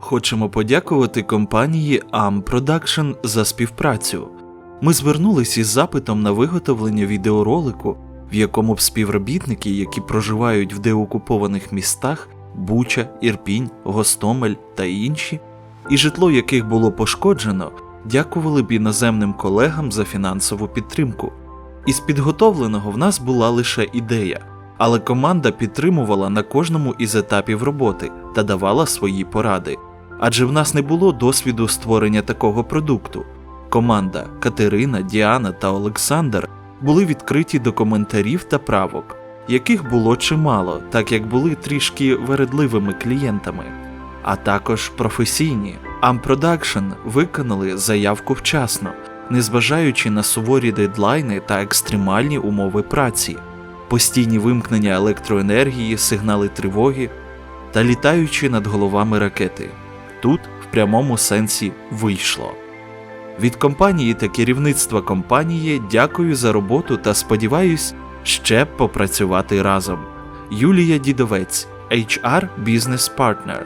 хочемо подякувати компанії AM Production за співпрацю. Ми звернулись із запитом на виготовлення відеоролику, в якому б співробітники, які проживають в деокупованих містах Буча, Ірпінь, Гостомель та інші, і житло яких було пошкоджено, дякували б іноземним колегам за фінансову підтримку. Із підготовленого в нас була лише ідея, але команда підтримувала на кожному із етапів роботи та давала свої поради. Адже в нас не було досвіду створення такого продукту. Команда Катерина, Діана та Олександр були відкриті до коментарів та правок, яких було чимало, так як були трішки вередливими клієнтами, а також професійні. Amproduction виконали заявку вчасно, незважаючи на суворі дедлайни та екстремальні умови праці, постійні вимкнення електроенергії, сигнали тривоги та літаючи над головами ракети. Тут в прямому сенсі вийшло. Від компанії та керівництва компанії дякую за роботу та сподіваюсь ще попрацювати разом. Юлія Дідовець, HR Business Partner